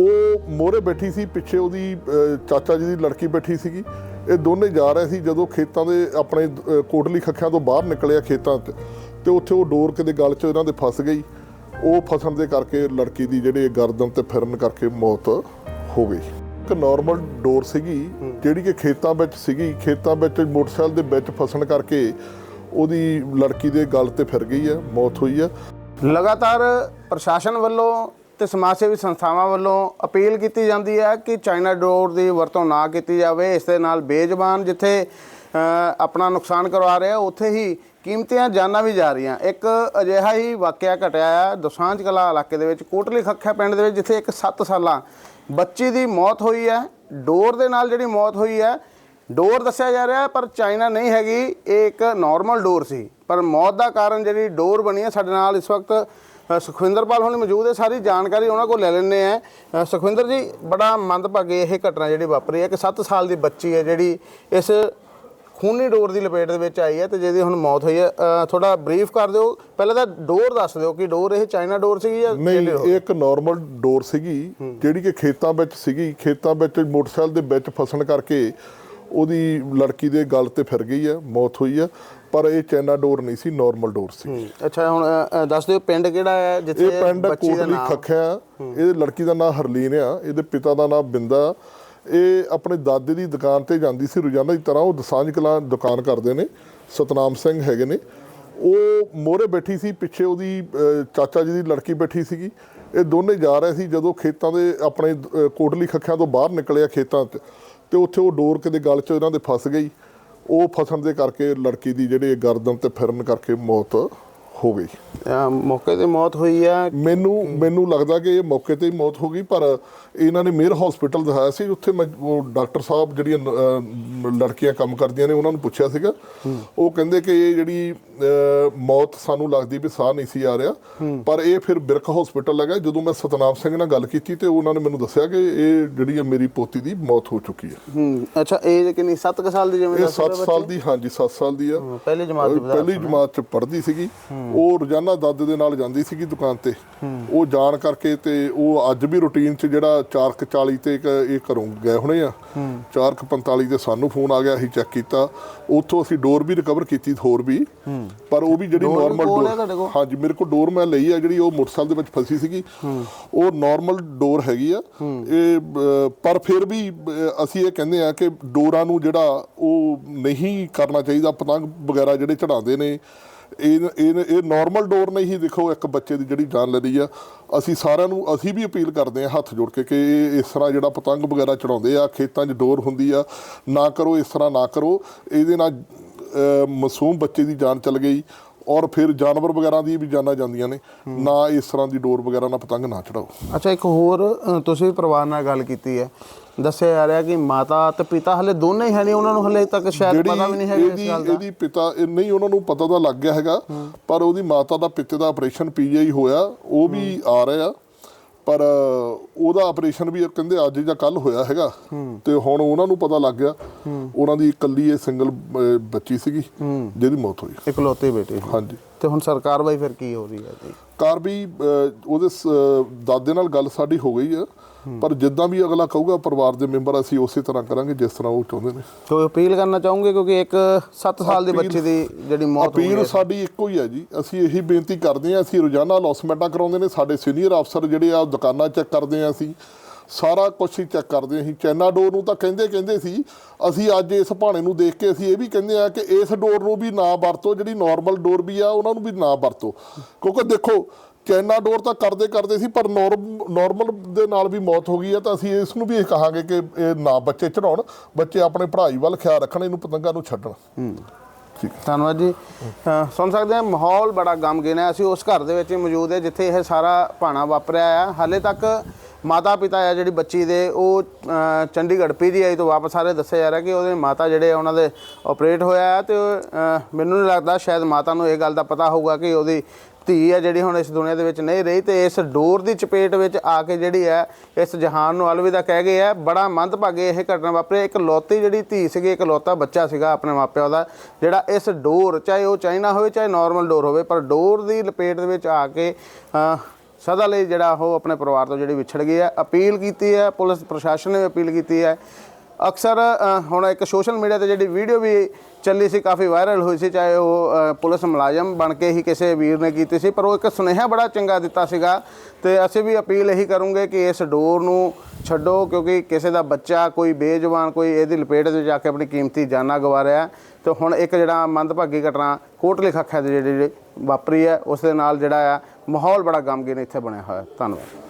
ਉਹ ਮੋਹਰੇ ਬੈਠੀ ਸੀ ਪਿੱਛੇ ਉਹਦੀ ਚਾਚਾ ਜੀ ਦੀ ਲੜਕੀ ਬੈਠੀ ਸੀਗੀ। ਇਹ ਦੋਨੇ ਜਾ ਰਹੇ ਸੀ ਜਦੋਂ ਖੇਤਾਂ ਦੇ ਆਪਣੇ ਕੋਟਲੀ ਖੱਖਿਆਂ ਤੋਂ ਬਾਹਰ ਨਿਕਲਿਆ ਖੇਤਾਂ 'ਚ। ਤੇ ਉੱਥੇ ਉਹ ਡੋਰ ਕਿਤੇ ਗਲ 'ਚ ਇਹਨਾਂ ਦੇ ਫਸ ਗਈ। ਉਹ ਫਸਣ ਦੇ ਕਰਕੇ ਲੜਕੀ ਦੀ ਜਿਹੜੇ ਗਰਦਨ ਤੇ ਫਿਰਨ ਕਰਕੇ ਮੌਤ ਹੋ ਗਈ। ਇੱਕ ਨਾਰਮਲ ਡੋਰ ਸੀਗੀ ਜਿਹੜੀ ਕਿ ਖੇਤਾਂ ਵਿੱਚ ਸੀਗੀ। ਖੇਤਾਂ ਵਿੱਚ ਮੋਟਰਸਾਈਕਲ ਦੇ ਵਿੱਚ ਫਸਣ ਕਰਕੇ ਉਹਦੀ ਲੜਕੀ ਦੇ ਗਲ ਤੇ ਫਿਰ ਗਈ ਹੈ ਮੌਤ ਹੋਈ ਹੈ। ਲਗਾਤਾਰ ਪ੍ਰਸ਼ਾਸਨ ਵੱਲੋਂ ਤੇ ਸਮਾਜ ਸੇਵੀ ਸੰਸਥਾਵਾਂ ਵੱਲੋਂ ਅਪੀਲ ਕੀਤੀ ਜਾਂਦੀ ਹੈ ਕਿ ਚਾਈਨਾ ਡੋਰ ਦੀ ਵਰਤੋਂ ਨਾ ਕੀਤੀ ਜਾਵੇ, ਇਸ ਦੇ ਨਾਲ ਬੇਜ਼ਬਾਨ ਜਿੱਥੇ ਆਪਣਾ ਨੁਕਸਾਨ ਕਰਵਾ ਰਿਹਾ ਉੱਥੇ ਹੀ ਕੀਮਤੀਆਂ ਜਾਨਾਂ ਵੀ ਜਾ ਰਹੀਆਂ। ਇੱਕ ਅਜਿਹਾ ਹੀ ਵਾਕਿਆ ਘਟਿਆ ਹੈ ਦੁਸਾਂਝ ਕਲਾ ਇਲਾਕੇ ਦੇ ਵਿੱਚ, ਕੋਟਲੀ ਖੱਖਾ ਪਿੰਡ ਦੇ ਵਿੱਚ, ਜਿੱਥੇ ਇੱਕ 7 ਸਾਲਾਂ ਬੱਚੀ ਦੀ ਮੌਤ ਹੋਈ ਹੈ। ਡੋਰ ਦੇ ਨਾਲ ਜਿਹੜੀ ਮੌਤ ਹੋਈ ਹੈ, ਡੋਰ ਦੱਸਿਆ ਜਾ ਰਿਹਾ ਪਰ ਚਾਈਨਾ ਨਹੀਂ ਹੈਗੀ, ਇਹ ਇੱਕ ਨਾਰਮਲ ਡੋਰ ਸੀ। ਪਰ ਮੌਤ ਦਾ ਕਾਰਨ ਜਿਹੜੀ ਡੋਰ ਬਣੀ ਹੈ, ਸਾਡੇ ਨਾਲ ਇਸ ਵਕਤ ਸੁਖਵਿੰਦਰਪਾਲ ਹੁਣ ਮੌਜੂਦ ਹੈ ਸਾਰੀ ਜਾਣਕਾਰੀ ਉਹਨਾਂ ਕੋਲ ਲੈ ਲੈਣੇ ਆ ਸੁਖਵਿੰਦਰ ਜੀ ਬੜਾ ਮੰਦਭਾਗੀ ਇਹ ਘਟਨਾ ਜਿਹੜੀ ਵਾਪਰੀ ਹੈ ਕਿ 7 ਸਾਲ ਦੀ ਬੱਚੀ ਹੈ ਜਿਹੜੀ ਇਸ ਖੂਨੀ ਡੋਰ ਦੀ ਲਪੇਟ ਦੇ ਵਿੱਚ ਆਈ ਹੈ ਤੇ ਜਿਹਦੀ ਹੁਣ ਮੌਤ ਹੋਈ ਹੈ। ਥੋੜਾ ਬਰੀਫ ਕਰ ਦਿਓ। ਪਹਿਲਾਂ ਤਾਂ ਡੋਰ ਦੱਸ ਦਿਓ ਕਿ ਡੋਰ ਇਹ ਚਾਈਨਾ ਡੋਰ ਸੀਗੀ ਜਾਂ ਨਹੀਂ ਇਹ ਇੱਕ ਨਾਰਮਲ ਡੋਰ ਸੀਗੀ ਜਿਹੜੀ ਕਿ ਖੇਤਾਂ ਵਿੱਚ ਸੀਗੀ। ਖੇਤਾਂ ਵਿੱਚ ਮੋਟਰਸਾਈਕਲ ਦੇ ਵਿੱਚ ਫਸਣ ਕਰਕੇ ਉਹਦੀ ਲੜਕੀ ਦੇ ਗਲ ਤੇ ਫਿਰ ਗਈ ਹੈ ਮੌਤ ਹੋਈ ਹੈ ਪਰ ਇਹ ਚੈਨਾ ਡੋਰ ਨਹੀਂ ਸੀ ਨਾਰਮਲ ਡੋਰ ਸੀ। ਅੱਛਾ ਹੁਣ ਦੱਸ ਦਿਓ ਪਿੰਡ ਕਿਹੜਾ ਹੈ ਜਿੱਥੇ ਇਹ ਪਿੰਡ ਕੋਟਲੀ ਖੱਖਿਆ ਇਹ ਲੜਕੀ ਦਾ ਨਾਮ ਹਰਲੀਨ ਆ ਇਹਦੇ ਪਿਤਾ ਦਾ ਨਾਮ ਬਿੰਦਾ ਇਹ ਆਪਣੇ ਦਾਦੇ ਦੀ ਦੁਕਾਨ ਤੇ ਜਾਂਦੀ ਸੀ ਰੋਜ਼ਾਨਾ ਦੀ ਤਰ੍ਹਾਂ ਉਹ ਦਸਾਂਝ ਕਲਾਂ ਦੁਕਾਨ ਕਰਦੇ ਨੇ ਸਤਨਾਮ ਸਿੰਘ ਹੈਗੇ ਨੇ। ਉਹ ਮੋਹਰੇ ਬੈਠੀ ਸੀ ਪਿੱਛੇ ਉਹਦੀ ਚਾਚਾ ਜੀ ਦੀ ਲੜਕੀ ਬੈਠੀ ਸੀਗੀ। ਇਹ ਦੋਨੇ ਜਾ ਰਹੇ ਸੀ ਜਦੋਂ ਖੇਤਾਂ ਦੇ ਆਪਣੇ ਕੋਟਲੀ ਖੱਖਿਆਂ ਤੋਂ ਬਾਹਰ ਨਿਕਲਿਆ ਖੇਤਾਂ 'ਚ। ਤੇ ਉੱਥੇ ਉਹ ਡੋਰ ਕਿਤੇ ਗਲ 'ਚ ਇਹਨਾਂ ਦੇ ਫਸ ਗਈ। ਉਹ ਫਸਣ ਦੇ ਕਰਕੇ ਲੜਕੀ ਦੀ ਜਿਹੜੀ ਗਰਦਨ ਤੇ ਫਿਰਨ ਕਰਕੇ ਮੌਤ ਹੋ ਗਈ। ਅ, ਮੌਕੇ ਤੇ ਮੌਤ ਹੋਈ ਹੈ ਮੈਨੂੰ ਮੈਨੂੰ ਲੱਗਦਾ ਕਿ ਇਹ ਮੌਕੇ ਤੇ ਹੀ ਮੌਤ ਹੋ ਗਈ ਪਰ ਇਹਨਾਂ ਨੇ ਮੇਰ ਹਸਪੀਟਲ ਦਿਖਾਇਆ ਸੀ। ਉੱਥੇ ਮੈਂ ਉਹ ਡਾਕਟਰ ਸਾਹਿਬ ਜਿਹੜੀਆਂ ਅਹ, ਲੜਕੀਆਂ ਕੰਮ ਕਰਦੀਆਂ ਨੇ ਉਹਨਾਂ ਨੂੰ ਪੁੱਛਿਆ ਸੀਗਾ। ਉਹ ਕਹਿੰਦੇ ਕਿ ਇਹ ਜਿਹੜੀ ਅਹ, ਮੌਤ ਸਾਨੂੰ ਲੱਗਦੀ ਵੀ ਸਾਹ ਨਹੀਂ ਸੀ ਆ ਰਿਹਾ। ਪਰ ਇਹ ਫਿਰ ਬਿਰਕ ਹਸਪੀਟਲ ਲੱਗਾ। ਜਦੋਂ ਮੈਂ ਸਤਨਾਮ ਸਿੰਘ ਨਾਲ ਗੱਲ ਕੀਤੀ ਤੇ ਉਹਨਾਂ ਨੇ ਮੈਨੂੰ ਦੱਸਿਆ ਕਿ ਇਹ ਜਿਹੜੀ ਹੈ ਮੇਰੀ ਪੋਤੀ ਦੀ ਮੌਤ ਹੋ ਚੁੱਕੀ ਹੈ। ਹੂੰ ਅੱਛਾ ਏਜ ਕਿੰਨੀ 7 ਸਾਲ ਦੀ ਜਿਵੇਂ ਇਹ ਦੱਸ ਰਹੇ 7 ਸਾਲ ਦੀ ਹਾਂਜੀ 7 ਸਾਲ ਦੀ ਆ। ਪਹਿਲੀ ਜਮਾਤ ਦੀ ਪਹਿਲੀ ਜਮਾਤ ਚ ਪੜ੍ਹਦੀ ਸੀਗੀ। ਉਹ ਰੋਜ਼ਾਨਾ ਦਾਦੇ ਦੇ ਨਾਲ ਜਾਂਦੀ ਸੀਗੀ ਦੁਕਾਨ ਤੇ। ਉਹ ਜਾਣ ਕਰਕੇ ਤੇ ਉਹ ਅੱਜ ਵੀ ਰੁਟੀਨ ਚ ਜਿਹੜਾ 4:40 ਤੇ ਇੱਕ ਇਹ ਘਰੋਂ ਗਏ ਹੋਣੇ ਆ। 4:45 ਤੇ ਸਾਨੂੰ ਫੋਨ ਆ ਗਿਆ ਅਸੀਂ ਚੈੱਕ ਕੀਤਾ। ਉੱਥੋਂ ਅਸੀਂ ਡੋਰ ਵੀ ਰਿਕਵਰ ਕੀਤੀ ਹੋਰ ਵੀ। ਪਰ ਉਹ ਵੀ ਜਿਹੜੀ ਡੋਰ ਨਾਰਮਲ ਕੋਲ? ਹਾਂਜੀ ਮੇਰੇ ਕੋਲ ਡੋਰ ਮੈਂ ਲਈ ਆ ਜਿਹੜੀ ਉਹ ਮੋਟਰਸਾਈਕਲ ਦੇ ਵਿੱਚ ਫਸੀ ਸੀਗੀ। ਉਹ ਨਾਰਮਲ ਡੋਰ ਹੈਗੀ ਆ। ਇਹ ਪਰ ਫਿਰ ਵੀ ਅਸੀਂ ਇਹ ਕਹਿੰਦੇ ਆ ਕਿ ਡੋਰਾਂ ਨੂੰ ਜਿਹੜਾ ਉਹ ਨਹੀਂ ਕਰਨਾ ਚਾਹੀਦਾ ਪਤੰਗ ਵਗੈਰਾ ਜਿਹੜੇ ਚੜਾਉਂਦੇ ਨੇ ਇਹ ਇਹ ਇਹ ਨਾਰਮਲ ਡੋਰ ਨਹੀਂ ਹੀ ਦੇਖੋ ਇੱਕ ਬੱਚੇ ਦੀ ਜਿਹੜੀ ਜਾਨ ਲੈ ਲਈ ਆ। ਅਸੀਂ ਸਾਰਿਆਂ ਨੂੰ ਅਸੀਂ ਵੀ ਅਪੀਲ ਕਰਦੇ ਆ ਹੱਥ ਜੋੜ ਕੇ ਕਿ ਇਹ ਇਸ ਤਰ੍ਹਾਂ ਜਿਹੜਾ ਪਤੰਗ ਵਗੈਰਾ ਚੜਾਉਂਦੇ ਆ, ਖੇਤਾਂ 'ਚ ਡੋਰ ਹੁੰਦੀ ਆ, ਨਾ ਕਰੋ, ਇਸ ਤਰ੍ਹਾਂ ਨਾ ਕਰੋ। ਇਹਦੇ ਨਾਲ ਮਾਸੂਮ ਬੱਚੇ ਦੀ ਜਾਨ ਚਲ ਗਈ। ਔਰ ਫਿਰ ਜਾਨਵਰ ਵਗੈਰਾ ਦੀ ਵੀ ਜਾਨਾਂ ਜਾਂਦੀਆਂ ਨੇ। ਨਾ ਇਸ ਤਰ੍ਹਾਂ ਦੀ ਡੋਰ ਵਗੈਰਾ ਨਾਲ ਪਤੰਗ ਨਾ ਚੜਾਓ। ਅੱਛਾ ਇੱਕ ਹੋਰ ਅ, ਤੁਸੀਂ ਵੀ ਪਰਿਵਾਰ ਨਾਲ ਗੱਲ ਕੀਤੀ ਹੈ। ਦੱਸਿਆ ਜਾ ਰਿਹਾ ਕਿ ਮਾਤਾ ਤੇ ਪਿਤਾ ਹਲੇ ਦੋਨੇ ਹੀ ਹੈ ਨਹੀਂ ਉਹਨਾਂ ਨੂੰ ਹਲੇ ਤੱਕ ਸ਼ਾਇਦ ਪਤਾ ਵੀ ਨਹੀਂ ਹੈਗਾ ਇਸ ਇਹਦੀ ਗੱਲ ਦਾ। ਇਹਦੀ ਪਿਤਾ ਇਹ ਨਹੀਂ ਉਹਨਾਂ ਨੂੰ ਪਤਾ ਤਾਂ ਲੱਗ ਗਿਆ ਹੈਗਾ ਪਰ ਉਹਦੀ ਮਾਤਾ ਦਾ ਪਿੱਤੇ ਦਾ ਆਪਰੇਸ਼ਨ ਪੀਜੀਆਈ ਹੋਇਆ ਉਹ ਵੀ ਆ ਰਿਹਾ ਪਰ ਉਹਦਾ ਆਪਰੇਸ਼ਨ ਵੀ ਕਹਿੰਦੇ ਅੱਜ ਜਾਂ ਕੱਲ ਹੋਇਆ ਹੈਗਾ। ਤੇ ਹੁਣ ਉਹਨਾਂ ਨੂੰ ਪਤਾ ਲੱਗ ਗਿਆ ਉਹਨਾਂ ਦੀ ਇਕੱਲੀ ਇਹ ਸਿੰਗਲ ਬੱਚੀ ਸੀਗੀ ਜਿਹਦੀ ਮੌਤ ਹੋਈ। ਇਕਲੌਤੇ ਬੇਟੇ ਹਾਂਜੀ। ਤੇ ਹੁਣ ਸਰਕਾਰ ਬਾਈ ਫਿਰ ਕੀ ਹੋ ਰਹੀ ਹੈ ਜੀ? ਕਾਰ ਵੀ ਅਹ, ਉਹਦੇ ਦਾਦੇ ਨਾਲ ਗੱਲ ਸਾਡੀ ਹੋ ਗਈ ਆ। ਪਰ ਜਿੱਦਾਂ ਵੀ ਅਗਲਾ ਕਹੂਗਾ ਪਰਿਵਾਰ ਦੇ ਮੈਂਬਰ ਅਸੀਂ ਉਸੇ ਤਰ੍ਹਾਂ ਕਰਾਂਗੇ ਜਿਸ ਤਰ੍ਹਾਂ ਉਹ ਚਾਹੁੰਦੇ ਨੇ। ਕੋਈ ਅਪੀਲ ਕਰਨਾ ਚਾਹੋਗੇ ਕਿਉਂਕਿ ਇੱਕ 7 ਸਾਲ ਦੇ ਬੱਚੇ ਦੀ ਜਿਹੜੀ ਮੌਤ ਹੋਈ ਅਪੀਲ ਹੈ। ਸਾਡੀ ਇੱਕੋ ਹੀ ਹੈ ਜੀ। ਅਸੀਂ ਇਹੀ ਬੇਨਤੀ ਕਰਦੇ ਹਾਂ ਅਸੀਂ ਰੋਜ਼ਾਨਾ ਅਲੌਸਮੈਂਟਾਂ ਕਰਾਉਂਦੇ ਨੇ। ਸਾਡੇ ਸੀਨੀਅਰ ਅਫਸਰ ਜਿਹੜੇ ਆ ਦੁਕਾਨਾਂ ਚੈੱਕ ਕਰਦੇ ਆ ਅਸੀਂ। ਸਾਰਾ ਕੁਝ ਹੀ ਚੈੱਕ ਕਰਦੇ ਅਸੀਂ। ਚੈਨਾ ਡੋਰ ਨੂੰ ਤਾਂ ਕਹਿੰਦੇ ਕਹਿੰਦੇ ਸੀ ਅਸੀਂ ਅੱਜ ਇਸ ਭਾਣੇ ਨੂੰ ਦੇਖ ਕੇ ਅਸੀਂ ਇਹ ਵੀ ਕਹਿੰਦੇ ਆ ਕਿ ਇਸ ਡੋਰ ਨੂੰ ਵੀ ਨਾ ਵਰਤੋ ਜਿਹੜੀ ਨਾਰਮਲ ਡੋਰ ਵੀ ਆ ਉਹਨਾਂ ਨੂੰ ਵੀ ਨਾ ਵਰਤੋ। ਕਿਉਂਕਿ ਦੇਖੋ ਚੈਨਾ ਡੋਰ ਤਾਂ ਕਰਦੇ ਕਰਦੇ ਸੀ ਪਰ ਨਾਰਮਲ ਦੇ ਨਾਲ ਵੀ ਮੌਤ ਹੋ ਗਈ ਹੈ ਤਾਂ ਅਸੀਂ ਇਸ ਨੂੰ ਵੀ ਇਹ ਕਹਾਂਗੇ ਕਿ ਇਹ ਨਾ ਬੱਚੇ ਚੜਾਉਣ ਬੱਚੇ ਆਪਣੇ ਪੜ੍ਹਾਈ ਵੱਲ ਖਿਆਲ ਰੱਖਣ ਇਹਨੂੰ ਪਤੰਗਾਂ ਨੂੰ ਛੱਡਣ। ਧੰਨਵਾਦ ਜੀ। ਸੁਣ ਸਕਦੇ ਹਾਂ ਮਾਹੌਲ ਬੜਾ ਗਮਗੀਨ ਹੈ। ਅਸੀਂ ਉਸ ਘਰ ਦੇ ਵਿੱਚ ਮੌਜੂਦ ਹੈ ਜਿੱਥੇ ਇਹ ਸਾਰਾ ਭਾਣਾ ਵਾਪਰਿਆ ਹੈ ਹਾਲੇ ਤੱਕ ਮਾਤਾ ਪਿਤਾ ਆ ਜਿਹੜੀ ਬੱਚੀ ਦੇ ਉਹ ਅ, ਚੰਡੀਗੜ੍ਹ ਪੀਜੀਆਈ ਤੋਂ ਵਾਪਸ ਆ ਰਹੇ ਦੱਸਿਆ ਜਾ ਰਿਹਾ ਕਿ ਉਹਦੇ ਮਾਤਾ ਜਿਹੜੇ ਆ ਉਹਨਾਂ ਦੇ ਆਪਰੇਟ ਹੋਇਆ ਹੈ ਤੇ ਮੈਨੂੰ ਨਹੀਂ ਲੱਗਦਾ ਸ਼ਾਇਦ ਮਾਤਾ ਨੂੰ ਇਹ ਗੱਲ ਦਾ ਪਤਾ ਹੋਊਗਾ ਕਿ ਉਹਦੀ ਧੀ ਹੈ ਜਿਹੜੀ ਹੁਣ ਇਸ ਦੁਨੀਆ ਦੇ ਵਿੱਚ ਨਹੀਂ ਰਹੀ ਤੇ ਇਸ ਡੋਰ ਦੀ ਚਪੇਟ ਵਿੱਚ ਆ ਕੇ ਜਿਹੜੀ ਹੈ ਇਸ ਜਹਾਨ ਨੂੰ ਅਲਵਿਦਾ ਕਹਿ ਗਏ ਹੈ ਬੜਾ ਮੰਦਭਾਗੇ ਇਹ ਘਟਨਾ ਵਾਪਰੀ। ਇੱਕ ਲੋਤੀ ਜਿਹੜੀ ਧੀ ਸੀਗੀ ਇੱਕ ਲੋਤਾ ਬੱਚਾ ਸੀਗਾ ਆਪਣੇ ਮਾਪਿਆਂ ਦਾ ਜਿਹੜਾ ਇਸ ਡੋਰ ਚਾਹੇ ਉਹ ਚਾਈਨਾ ਹੋਵੇ ਚਾਹੇ ਨਾਰਮਲ ਡੋਰ ਹੋਵੇ ਪਰ ਡੋਰ ਦੀ ਲਪੇਟ ਦੇ ਵਿੱਚ ਆ ਕੇ ਸਦਾ ਲਈ ਜਿਹੜਾ ਉਹ ਆਪਣੇ ਪਰਿਵਾਰ ਤੋਂ ਜਿਹੜੀ ਵਿਛੜ ਗਈ ਹੈ, ਅਪੀਲ ਕੀਤੀ ਹੈ, ਪੁਲਿਸ ਪ੍ਰਸ਼ਾਸਨ ਨੇ ਵੀ ਅਪੀਲ ਕੀਤੀ ਹੈ। ਅਕਸਰ ਹੁਣ ਇੱਕ ਸੋਸ਼ਲ ਮੀਡੀਆ ਤੇ ਜਿਹੜੀ ਵੀਡੀਓ ਵੀ ਚੱਲੀ ਸੀ, ਕਾਫੀ ਵਾਇਰਲ ਹੋਈ ਸੀ, ਚਾਹੇ ਉਹ ਪੁਲਿਸ ਮੁਲਾਜ਼ਮ ਬਣ ਕੇ ਹੀ ਕਿਸੇ ਵੀਰ ਨੇ ਕੀਤੀ ਸੀ, ਪਰ ਉਹ ਇੱਕ ਸੁਨੇਹਾ ਬੜਾ ਚੰਗਾ ਦਿੱਤਾ ਸੀਗਾ ਤੇ ਅਸੀਂ ਵੀ ਅਪੀਲ ਇਹੀ ਕਰੂੰਗੇ ਕਿ ਇਸ ਡੋਰ ਨੂੰ ਛੱਡੋ, ਕਿਉਂਕਿ ਕਿਸੇ ਦਾ ਬੱਚਾ, ਕੋਈ ਬੇਜਵਾਨ, ਕੋਈ ਇਹਦੀ ਲਪੇਟ 'ਚ ਜਾ ਕੇ ਆਪਣੀ ਕੀਮਤੀ ਜਾਨਾਂ ਗਵਾ ਰਿਹਾ ਤੇ ਹੁਣ ਇੱਕ ਜਿਹੜਾ ਮੰਦਭਾਗੀ ਘਟਨਾ ਕੋਟਲੇ ਖਾਖਿਆ ਦੇ ਜਿਹੜੇ ਵਾਪਰੀ ਹੈ, ਉਸ ਦੇ ਨਾਲ ਜਿਹੜਾ ਆ, ਮਾਹੌਲ ਬੜਾ ਗਮਗੀਨ ਇੱਥੇ ਬਣਿਆ ਹੋਇਆ ਧੰਨਵਾਦ।